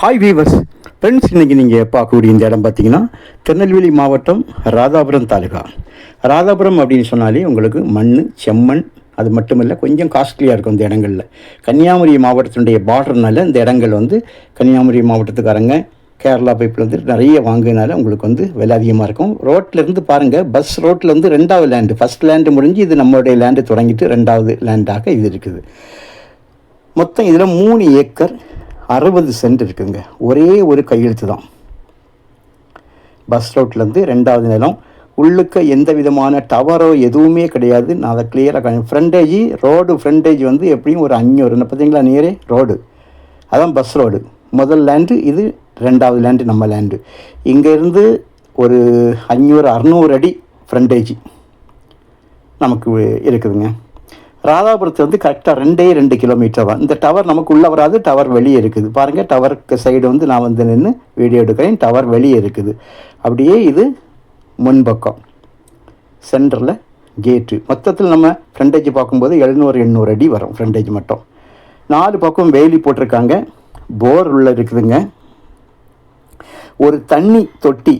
Hi viewers friends இன்றைக்கி நீங்கள் பார்க்கக்கூடிய இந்த இடம் பார்த்தீங்கன்னா திருநெல்வேலி மாவட்டம் ராதாபுரம் தாலுகா. ராதாபுரம் அப்படின்னு சொன்னாலே உங்களுக்கு மண் செம்மண் அது மட்டும் இல்லை கொஞ்சம் காஸ்ட்லியாக இருக்கும் இந்த இடங்களில். கன்னியாகுமரி மாவட்டத்தினுடைய பார்டர்னால இந்த இடங்கள் வந்து கன்னியாகுமரி மாவட்டத்துக்காரங்க கேரளா பைப்பில் வந்து நிறைய வாங்கினால உங்களுக்கு வந்து விலை அதிகமாக இருக்கும். ரோட்டில் இருந்து பாருங்கள் பஸ் ரோட்டில் வந்து ரெண்டாவது லேண்டு ஃபஸ்ட் லேண்டு முடிஞ்சு இது நம்மளுடைய லேண்டு தொடங்கிட்டு ரெண்டாவது லேண்டாக இது இருக்குது. மொத்தம் இதில் மூணு ஏக்கர் அறுபது சென்ட் இருக்குதுங்க ஒரே ஒரு கையெழுத்து தான் பஸ் ரோட்லேருந்து ரெண்டாவது நிலம். உள்ளுக்க எந்த விதமான டவரோ எதுவுமே கிடையாது. நான் அதை கிளியராக ஃப்ரண்டேஜ் ரோடு ஃப்ரண்டேஜ் வந்து எப்படியும் ஒரு அஞ்சூறு பார்த்தீங்களா? நேரே ரோடு அதான் பஸ் ரோடு முதல் லேண்டு இது ரெண்டாவது லேண்டு நம்ம லேண்டு இங்கேருந்து ஒரு அஞ்சூறு அறநூறு அடி ஃப்ரண்டேஜ் நமக்கு இருக்குதுங்க. ராதாபுரத்து வந்து கரெக்டாக ரெண்டே ரெண்டு கிலோமீட்டர் தான். இந்த டவர் நமக்கு உள்ளே வராது டவர் வெளியே இருக்குது. பாருங்கள் டவருக்கு சைடு வந்து நான் வந்து நின்று வீடியோ எடுக்கிறேன். டவர் வெளியே இருக்குது. அப்படியே இது முன்பக்கம். சென்டரில் கேட்டு மொத்தத்தில் நம்ம ஃப்ரண்டேஜ் பார்க்கும்போது எழுநூறு எண்ணூறு அடி வரும் ஃப்ரண்டேஜ் மட்டும். நாலு பக்கம் வேலி போட்டிருக்காங்க. போர் உள்ள இருக்குதுங்க. ஒரு தண்ணி தொட்டி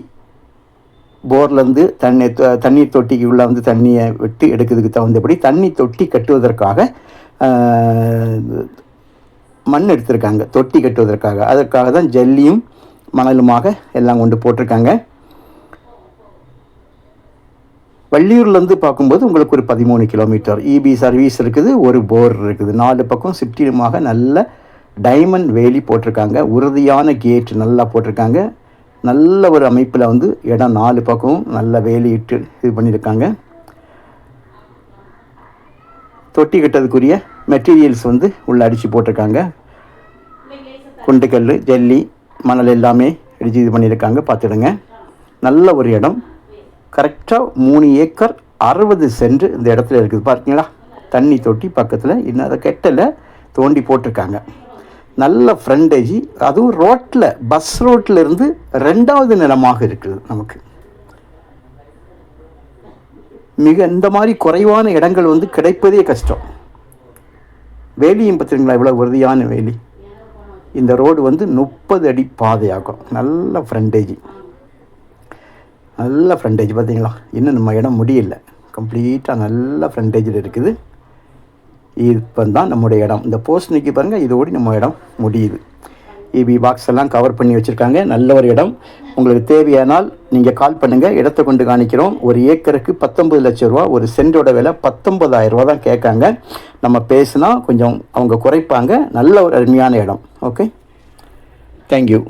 போர்லேருந்து தண்ணி தண்ணீர் தொட்டிக்கு உள்ளே வந்து தண்ணியை விட்டு எடுக்கிறதுக்கு தகுந்தபடி தண்ணி தொட்டி கட்டுவதற்காக மண் எடுத்திருக்காங்க. தொட்டி கட்டுவதற்காக. அதற்காக தான் ஜல்லியும் மணலுமாக எல்லாம் கொண்டு போட்டிருக்காங்க. வள்ளியூர்லேருந்து பார்க்கும்போது உங்களுக்கு ஒரு பதிமூணு கிலோமீட்டர். இபி சர்வீஸ் இருக்குது ஒரு போர் இருக்குது. நாலு பக்கம் சுற்றிலுமாக நல்ல டைமண்ட் வேலி போட்டிருக்காங்க. உறுதியான கேட் நல்லா போட்டிருக்காங்க. நல்ல ஒரு அமைப்பில் வந்து இடம் நாலு பக்கமும் நல்ல வேலையிட்டு இது பண்ணியிருக்காங்க. தொட்டி கட்டதுக்குரிய மெட்டீரியல்ஸ் வந்து உள்ள அடித்து போட்டிருக்காங்க. குண்டுக்கல் ஜல்லி மணல் எல்லாமே அடித்து இது பண்ணியிருக்காங்க. பார்த்துடுங்க. நல்ல ஒரு இடம். கரெக்டாக மூணு ஏக்கர் அறுபது சென்ட் இந்த இடத்துல இருக்குது. பார்த்தீங்களா தண்ணி தொட்டி பக்கத்தில். இன்னும் அதை கெட்டல தோண்டி போட்டிருக்காங்க. நல்ல ஃப்ரண்டேஜ் அதுவும் ரோட்டில் பஸ் ரோட்டில் இருந்து ரெண்டாவது நிலமாக இருக்குது நமக்கு. மிக இந்த மாதிரி குறைவான இடங்கள் வந்து கிடைப்பதே கஷ்டம். வேலியும் பார்த்துருங்களா இவ்வளோ உறுதியான வேலி. இந்த ரோடு வந்து முப்பது அடி பாதையாகும். நல்ல ஃப்ரண்டேஜ் நல்ல ஃப்ரண்டேஜ் பார்த்தீங்களா? இன்னும் நம்ம இடம் முடியல. கம்ப்ளீட்டாக நல்ல ஃப்ரண்டேஜில் இருக்குது. இப்போ தான் நம்முடைய இடம். இந்த போஸ்ட் நிற்கி பாருங்கள் இதோடு நம்ம இடம் முடியுது. இபி பாக்ஸ் எல்லாம் கவர் பண்ணி வச்சுருக்காங்க. நல்ல ஒரு இடம். உங்களுக்கு தேவையானால் நீங்கள் கால் பண்ணுங்கள் இடத்த கொண்டு காணிக்கிறோம். ஒரு ஏக்கருக்கு பத்தொம்பது லட்ச ரூபா ஒரு சென்டோட விலை பத்தொம்பதாயிரம் ரூபா தான் கேட்காங்க. நம்ம பேசுனா கொஞ்சம் அவங்க குறைப்பாங்க. நல்ல ஒரு அருமையான இடம். Okay thank you